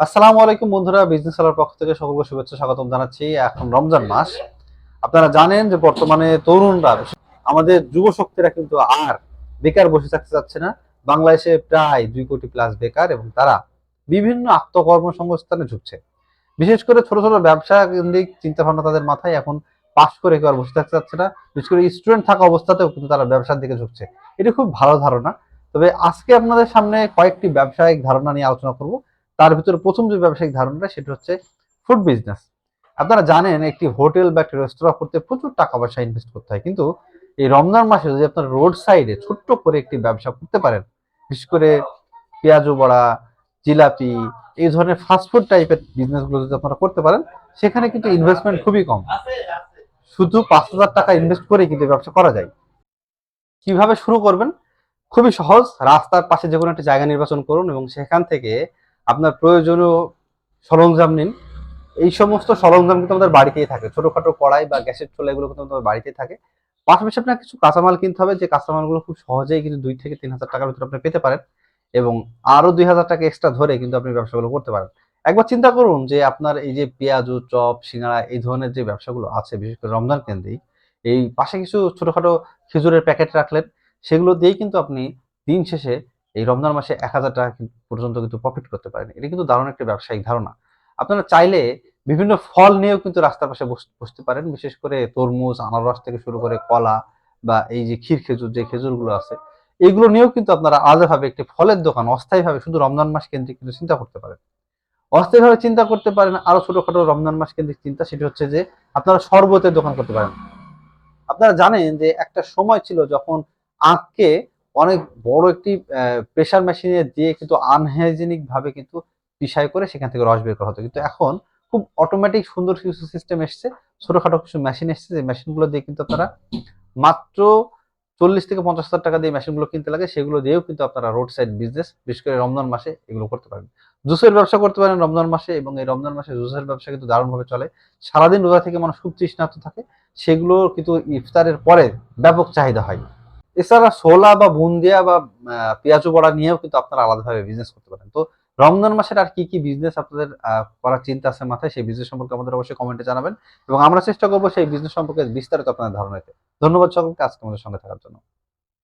আসসালামু আলাইকুম বন্ধুরা বিজনেস আলার পক্ষ থেকে সকলকে শুভেচ্ছা, স্বাগতম জানাচ্ছি এখন রমজান মাস। আপনারা জানেন যে বর্তমানে তরুণরা, আমাদের যুব শক্তিরা কিন্তু আর বেকার বসে থাকতে চাচ্ছে না। বাংলাদেশে প্রায় দুই কোটি প্লাস বেকার এবং তারা বিভিন্ন আত্মকর্মসংস্থানে ঝুঁকছে। বিশেষ করে ছোট ছোট ব্যবসা কেন্দ্রিক চিন্তা ভাবনা তাদের মাথায় এখন পাশ করে কেউ আর বসে থাকতে চাচ্ছে না। বিশেষ করে স্টুডেন্ট থাকা অবস্থাতেও কিন্তু তারা ব্যবসার দিকে ঝুঁকছে। এটি খুব ভালো ধারণা। তবে আজকে আপনাদের সামনে কয়েকটি ব্যবসায়িক ধারণা নিয়ে আলোচনা করব। তার ভিতরে প্রথম যে ব্যবসায়িক ধারণাটা সেটা হচ্ছে ফুড বিজনেস আপনারা জানেন একটি হোটেল বা একটি রেস্তোরাঁ করতে প্রচুর টাকা পয়সা ইনভেস্ট করতে হয়। কিন্তু এই রমজান মাসে যদি আপনার রোড সাইডে ছোট্ট করে একটি ব্যবসা করতে পারেন, বিশেষ করে পেঁয়াজু বড়া, জিলাপি, এই ধরনের ফাস্টফুড টাইপের বিজনেসগুলো যদি আপনারা করতে পারেন, সেখানে কিন্তু ইনভেস্টমেন্ট খুবই কম। শুধু পাঁচ হাজার টাকা ইনভেস্ট করে কিন্তু ব্যবসা করা যায়। কীভাবে শুরু করবেন? খুবই সহজ। রাস্তার পাশে যে কোনো একটা জায়গা নির্বাচন করুন এবং সেখান থেকে আপনার প্রয়োজনীয় সরঞ্জাম নিন। এই সমস্ত সরঞ্জাম কিন্তু আমাদের বাড়িতেই থাকে। ছোটখাটো কড়াই বা গ্যাসের চুলা এগুলো কিন্তু আমাদের বাড়িতেই থাকে। পাশাপাশি আপনার কিছু কাঁচামাল কিনতে হবে। যে কাঁচামালগুলো খুব সহজেই কিন্তু দুই থেকে তিন হাজার টাকার ভিতরে আপনি পেতে পারেন এবং আরও দুই হাজার টাকা এক্সট্রা ধরে কিন্তু আপনি ব্যবসাগুলো করতে পারেন। একবার চিন্তা করুন যে আপনার এই যে পেঁয়াজু, চপ সিঙ্গাড়া এই ধরনের যে ব্যবসাগুলো আছে, বিশেষ করে রমজান কেন্দ্রিক এই পাশে কিছু ছোটখাটো খেজুরের প্যাকেট রাখলেন। সেগুলো দিয়েই কিন্তু আপনি দিন শেষে এই রমজান মাসে এক হাজার টাকা পর্যন্ত কিন্তু প্রফিট করতে পারেন। এটা কিন্তু দারুণ একটা ব্যবসায়িক ধারণা। আপনারা চাইলে বিভিন্ন ফল নিয়েও কিন্তু রাস্তার পাশে বস- বসতে পারেন। বিশেষ করে তরমুজ, আনারস থেকে শুরু করে কলা বা এই যে ক্ষীর খেজুর, যে খেজুরগুলো আছে, এগুলো নিয়েও কিন্তু আপনারা আলাদাভাবে একটি ফলের দোকান, অস্থায়ীভাবে শুধু রমজান মাস কেন্দ্রিক কিন্তু চিন্তা করতে পারেন। অস্থায়ীভাবে চিন্তা করতে পারেন, আরও ছোটখাটো রমজান মাস কেন্দ্রিক চিন্তা, সেটি হচ্ছে যে আপনারা শরবতের দোকান করতে পারেন। আপনারা জানেন যে একটা সময় ছিল যখন আখকে অনেক বড় একটি প্রেশার মেশিনে দিয়ে কিন্তু আনহাইজেনিক ভাবে কিন্তু পিসাই করে সেখান থেকে রস বের করা হতো। কিন্তু এখন খুব অটোমেটিক সুন্দর কিছু সিস্টেম এসছে, ছোটখাটো কিছু মেশিন এসছে, যে মেশিনগুলো দিয়ে কিন্তু আপনারা মাত্র চল্লিশ থেকে পঞ্চাশ হাজার টাকা দিয়ে মেশিনগুলো কিনতে লাগে, সেগুলো দিয়েও কিন্তু আপনারা রোড সাইড বিজনেস বিশেষ করে রমজান মাসে এগুলো করতে পারেন জুসের ব্যবসা করতে পারেন রমজান মাসে এবং এই রমজান মাসে জুসের ব্যবসা কিন্তু দারুণভাবে চলে। সারাদিন রোজা থেকে মানুষ খুব তৃষ্ণার্ত থাকে, সেগুলো কিন্তু ইফতারের পরে ব্যাপক চাহিদা হয়। এছাড়া ছোলা বা বুন্দিয়া বা পেঁয়াজু বড়া নিয়েও কিন্তু আপনারা আলাদাভাবে বিজনেস করতে পারেন। তো রমজান মাসের আর কি কি বিজনেস আপনাদের করার চিন্তা আছে মাথায় সেই বিজনেস সম্পর্কে আমাদের অবশ্যই কমেন্টে জানাবেন। এবং আমরা চেষ্টা করব সেই বিজনেস সম্পর্কে বিস্তারিত আপনাদের ধারণা ধন্যবাদ সকলকে, আজকে আমাদের সঙ্গে থাকার জন্য।